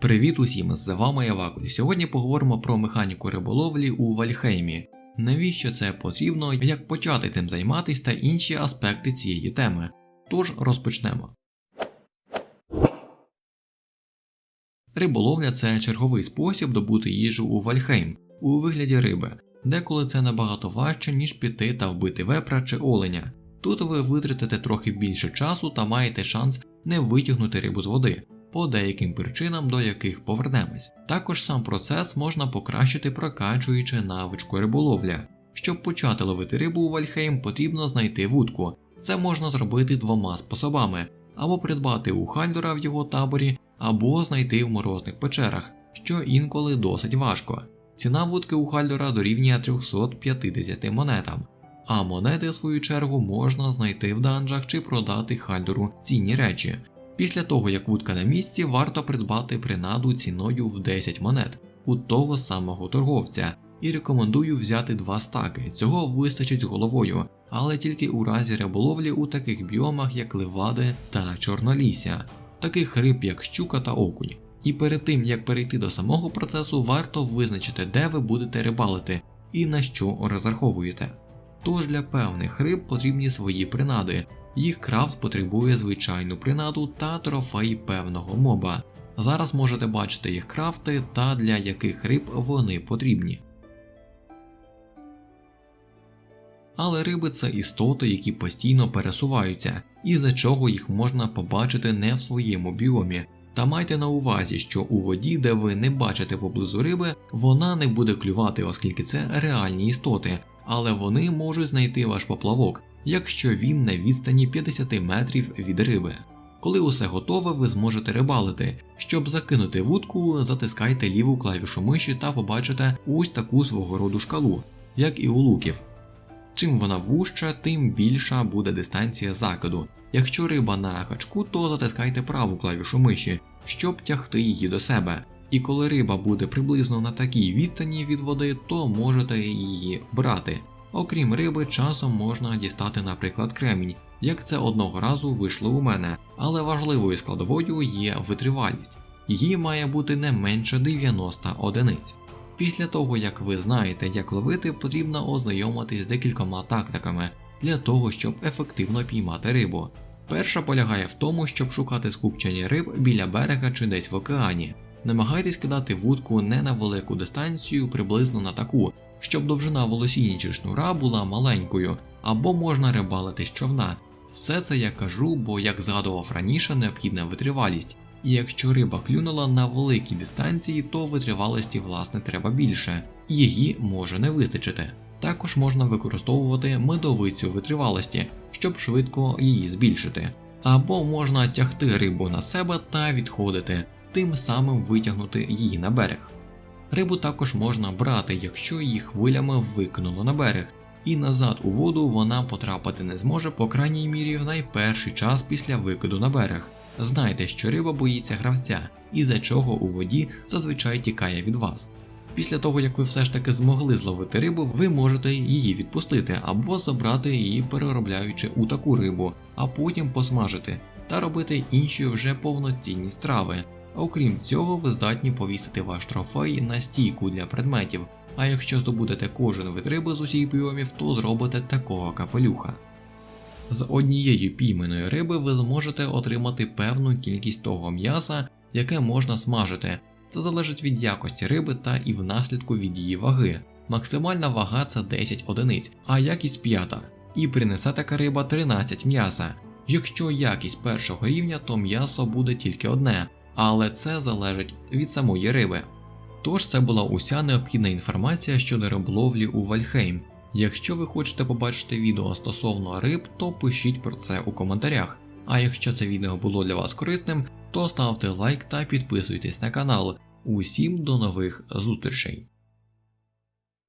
Привіт усім, з вами я Вакуль. Сьогодні поговоримо про механіку риболовлі у Вальхеймі. Навіщо це потрібно, як почати цим займатися та інші аспекти цієї теми. Тож розпочнемо. Риболовля це черговий спосіб добути їжу у Вальхейм у вигляді риби, деколи це набагато важче, ніж піти та вбити вепра чи оленя. Тут ви витратите трохи більше часу та маєте шанс не витягнути рибу з води, по деяким причинам, до яких повернемось. Також сам процес можна покращити, прокачуючи навичку риболовля. Щоб почати ловити рибу у Вальхейм, потрібно знайти вудку. Це можна зробити двома способами: або придбати у Хальдора в його таборі, або знайти в морозних печерах, що інколи досить важко. Ціна вудки у Хальдора дорівнює 350 монетам, а монети, в свою чергу, можна знайти в данжах чи продати Хальдору цінні речі. Після того, як вудка на місці, варто придбати принаду ціною в 10 монет у того самого торговця, і рекомендую взяти два стаки. Цього вистачить з головою, але тільки у разі риболовлі у таких біомах, як Левади та Чорнолісся, таких риб, як щука та окунь. І перед тим як перейти до самого процесу, варто визначити, де ви будете рибалити і на що розраховуєте. Тож для певних риб потрібні свої принади, їх крафт потребує звичайну принаду та трофей певного моба. Зараз можете бачити їх крафти та для яких риб вони потрібні. Але риби це істоти, які постійно пересуваються, і за чого їх можна побачити не в своєму біомі. Та майте на увазі, що у воді, де ви не бачите поблизу риби, вона не буде клювати, оскільки це реальні істоти, але вони можуть знайти ваш поплавок, якщо він на відстані 50 метрів від риби. Коли усе готове, ви зможете рибалити. Щоб закинути вудку, затискайте ліву клавішу миші та побачите ось таку свого роду шкалу, як і у луків. Чим вона вужча, тим більша буде дистанція закиду. Якщо риба на гачку, то затискайте праву клавішу миші, щоб тягти її до себе. І коли риба буде приблизно на такій відстані від води, то можете її брати. Окрім риби, часом можна дістати, наприклад, кремінь, як це одного разу вийшло у мене, але важливою складовою є витривалість. Її має бути не менше 90 одиниць. Після того, як ви знаєте, як ловити, потрібно ознайомитись з декількома тактиками для того, щоб ефективно піймати рибу. Перша полягає в тому, щоб шукати скупчення риб біля берега чи десь в океані. Намагайтесь кидати вудку не на велику дистанцію, приблизно на таку, щоб довжина волосіння чи шнура була маленькою, або можна рибалити з човна. Все це я кажу, бо, як згадував раніше, необхідна витривалість. І якщо риба клюнула на великій дистанції, то витривалості власне треба більше, її може не вистачити. Також можна використовувати медовицю витривалості, щоб швидко її збільшити. Або можна тягти рибу на себе та відходити, тим самим витягнути її на берег. Рибу також можна брати, якщо її хвилями викинуло на берег, і назад у воду вона потрапити не зможе, по крайній мірі в найперший час після викиду на берег. Знайте, що риба боїться гравця, і за чого у воді зазвичай тікає від вас. Після того, як ви все ж таки змогли зловити рибу, ви можете її відпустити або забрати її, переробляючи у таку рибу, а потім посмажити та робити інші вже повноцінні страви. Окрім цього, ви здатні повісити ваш трофей на стійку для предметів, а якщо здобудете кожен вид риби з усіх біомів, то зробите такого капелюха. З однієї пійменої риби ви зможете отримати певну кількість того м'яса, яке можна смажити. Це залежить від якості риби та і внаслідку від її ваги. Максимальна вага це 10 одиниць, а якість 5. І принесе така риба 13 м'яса. Якщо якість першого рівня, то м'ясо буде тільки одне, але це залежить від самої риби. Тож це була уся необхідна інформація щодо риболовлі у Вальхейм. Якщо ви хочете побачити відео стосовно риб, то пишіть про це у коментарях. А якщо це відео було для вас корисним, то ставте лайк та підписуйтесь на канал. Усім до нових зустрічей!